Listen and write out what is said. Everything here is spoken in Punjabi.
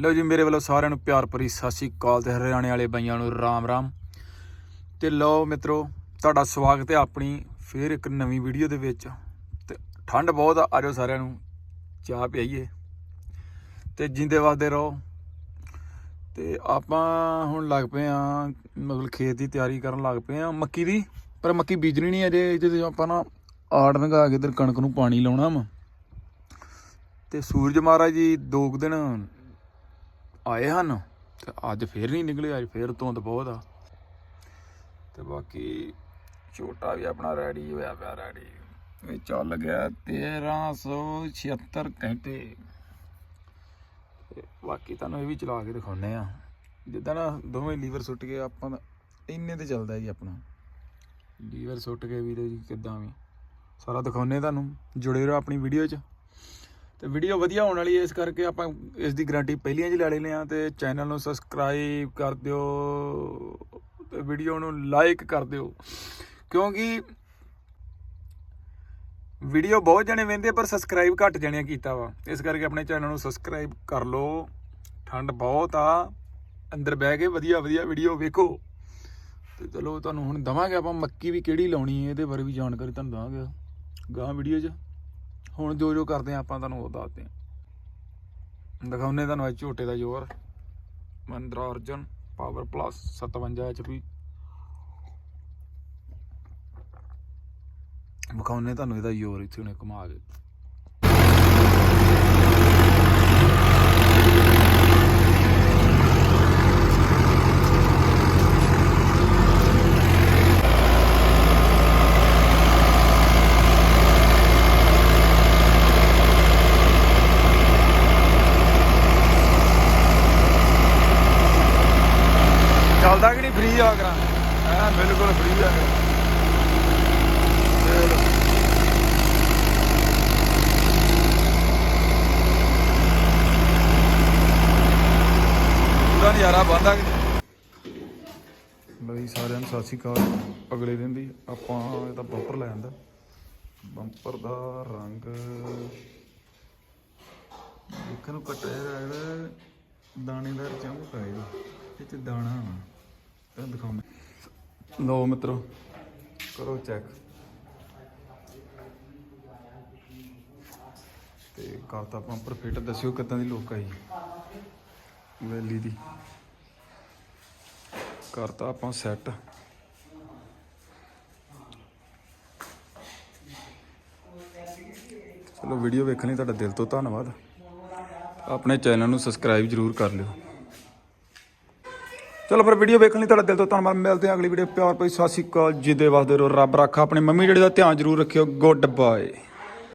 ਲਓ ਜੀ, ਮੇਰੇ ਵੱਲੋਂ ਸਾਰਿਆਂ ਨੂੰ ਪਿਆਰ ਭਰੀ ਸਤਿ ਸ਼੍ਰੀ ਅਕਾਲ ਤੇ ਹਰਿਆਣੇ ਵਾਲੇ ਬਾਈਆਂ ਨੂੰ ਰਾਮ ਰਾਮ। ਤੇ ਲਓ ਮਿੱਤਰੋ, ਤੁਹਾਡਾ ਸਵਾਗਤ ਹੈ ਆਪਣੀ ਫੇਰ ਇੱਕ ਨਵੀਂ ਵੀਡੀਓ ਦੇ ਵਿੱਚ। ਤੇ ਠੰਡ ਬਹੁਤ ਆ, ਆਜੋ ਸਾਰਿਆਂ ਨੂੰ ਚਾਹ ਪਿਆਈਏ। ਤੇ ਜਿੰਦੇ ਵਸਦੇ ਰਹੋ। ਤੇ ਆਪਾਂ ਹੁਣ ਲੱਗ ਪਏ ਆ, ਮਤਲਬ ਖੇਤ ਦੀ ਤਿਆਰੀ ਕਰਨ ਲੱਗ ਪਏ ਆ। ਮੱਕੀ ਦੀ, ਪਰ ਮੱਕੀ ਬੀਜਣੀ ਨਹੀਂ ਅਜੇ ਇਹਦੇ ਆਪਾਂ ਨਾ ਆੜ ਲੰਘਾ ਕੇ ਇਧਰ ਕਣਕ ਨੂੰ ਪਾਣੀ ਲਾਉਣਾ ਵਾ। ਤੇ ਸੂਰਜ ਮਹਾਰਾਜ ਜੀ, ਦੋ ਕੁ ਦਿਨ ਆਏ ਹਨ ਤੇ ਅੱਜ ਫੇਰ ਨਹੀਂ ਨਿਕਲੇ, ਅੱਜ ਫੇਰ ਧੁੰਦ ਬਹੁਤ ਆ। ਤੇ ਬਾਕੀ ਛੋਟਾ ਵੀ ਆਪਣਾ ਰੈਡੀ ਹੋਇਆ ਪਿਆ ਰੈਡੀ ਇਹ ਚੱਲ ਗਿਆ 1376 ਘੰਟੇ। ਬਾਕੀ ਤੁਹਾਨੂੰ ਇਹ ਵੀ ਚਲਾ ਕੇ ਦਿਖਾਉਨੇ ਆ ਜਿੱਦਾਂ ਨਾ ਦੋਵੇਂ ਲੀਵਰ ਸੁੱਟ ਕੇ ਆਪਾਂ ਦਾ ਇੰਨੇ ਤੇ ਚੱਲਦਾ ਜੀ ਆਪਣਾ। ਲੀਵਰ ਸੁੱਟ ਕੇ ਵੀ ਤੇ ਜੀ ਕਿੱਦਾਂ ਵੀ। ਸਾਰਾ ਦਿਖਾਉਨੇ ਤੁਹਾਨੂੰ, ਜੁੜੇ ਰਹੋ ਆਪਣੀ ਵੀਡੀਓ 'ਚ। ਤੇ ਵੀਡੀਓ ਵਧੀਆ ਹੋਣ ਵਾਲੀ ਹੈ, ਇਸ ਕਰਕੇ ਆਪਾਂ ਇਸ ਦੀ ਗਾਰੰਟੀ ਪਹਿਲੀਆਂ 'ਚ ਲੈ ਲੈਨੇ ਆ ਤੇ ਚੈਨਲ ਨੂੰ ਸਬਸਕ੍ਰਾਈਬ ਕਰ ਦਿਓ ਤੇ ਵੀਡੀਓ ਨੂੰ ਲਾਈਕ ਕਰ ਦਿਓ। ਕਿਉਂਕਿ ਵੀਡੀਓ ਬਹੁਤ ਜਣੇ ਵੇਂਦੇ, ਪਰ ਸਬਸਕ੍ਰਾਈਬ ਘੱਟ ਜਣਿਆਂ ਕੀਤਾ ਵਾ। ਇਸ ਕਰਕੇ ਆਪਣੇ ਚੈਨਲ ਨੂੰ ਸਬਸਕ੍ਰਾਈਬ ਕਰ ਲਓ। ਠੰਡ ਬਹੁਤ ਆ। ਅੰਦਰ ਬਹਿ ਕੇ ਵਧੀਆ ਵਧੀਆ ਵੀਡੀਓ ਵੇਖੋ। ਤੇ ਚਲੋ ਤੁਹਾਨੂੰ ਹੁਣ ਦਵਾਂਗੇ ਆਪਾਂ ਮੱਕੀ ਵੀ ਕਿਹੜੀ ਲਾਉਣੀ ਹੈ, ਇਹਦੇ ਬਾਰੇ ਵੀ ਜਾਣਕਾਰੀ ਤੁਹਾਨੂੰ ਦਵਾਂਗੇ। ਗਾਂ ਵੀਡੀਓ 'ਚ। ਹੁਣ ਜੋ ਜੋ ਕਰਦੇ ਆ ਆਪਾਂ ਤੁਹਾਨੂੰ ਉਹ ਦੱਸਦੇ ਆ ਦਿਖਾਉਨੇ ਤੁਹਾਨੂੰ ਇਹ ਝੋਟੇ ਦਾ ਜ਼ੋਰ। Mahindra Arjun, power plus 57 HP ਵਿਖਾਉਨੇ ਤੁਹਾਨੂੰ ਇਹਦਾ ਜ਼ੋਰ ਇੱਥੇ ਉਹਨੇ ਘੁਮਾ ਕੇ। ਚੱਲਦਾ ਕਿ ਨਹੀਂ? ਫ੍ਰੀ ਆ ਕਰਾਂ। ਐ ਬਿਲਕੁਲ ਫ੍ਰੀ ਆ। ਪੂਰਾ ਨਜ਼ਾਰਾ ਬੰਦਾ ਕਿ ਬਈ ਸਾਰਿਆਂ ਨੂੰ ਸਤਿ ਸ਼੍ਰੀ ਅਕਾਲ। ਅਗਲੇ ਦਿਨ ਦੀ ਆਪਾਂ ਇਹਦਾ ਬੰਪਰ ਲੈ ਆਂਦਾ। ਬੰਪਰ ਦਾ ਰੰਗ ਦੇਖਣ ਨੂੰ ਕੱਟਿਆ ਲੱਗਦਾ। ਦਾਣੇਦਾਰ ਚਮਕ ਆ ਇਹਦੀ? ਇਹ ਚ ਦਾਣਾ ਵਾ। ਤੈਨੂੰ ਲਓ ਮਿੱਤਰੋ, ਕਰੋ ਚੈੱਕ ਤੇ ਕਰਤਾ ਪੰਪਰ ਫਿੱਟ ਦੱਸਿਓ ਕਿੱਦਾਂ ਦੀ ਲੋਕ ਆਈ ਵੈਲੀ ਦੀ। ਕਰਤਾ ਆਪਾਂ ਸੈੱਟ ਚਲੋ ਵੀਡੀਓ ਵੇਖਣ ਲਈ ਤੁਹਾਡਾ ਦਿਲ ਤੋਂ ਧੰਨਵਾਦ। ਆਪਣੇ ਚੈਨਲ ਨੂੰ ਸਬਸਕ੍ਰਾਈਬ ਜਰੂਰ ਕਰ ਲਿਓ। ਚਲੋ ਫਿਰ ਵੀਡੀਓ ਵੇਖਣ ਲਈ ਤੁਹਾਡਾ ਦਿਲ ਤੋਂ ਧੰਨਵਾਦ। ਮਿਲਦੇ ਹਾਂ ਅਗਲੀ ਵੀਡੀਓ ਪਿਆਰ ਭਰੀ ਸਤਿ ਸ਼੍ਰੀ ਅਕਾਲ। ਜਿੱਦੇ ਵਾਸਦੇ ਰਹੋ ਰੱਬ ਰੱਖਾ। ਆਪਣੇ ਮੰਮੀ ਜਿਹੜੇ ਦਾ ਧਿਆਨ ਜਰੂਰ ਰੱਖਿਓ। Good bye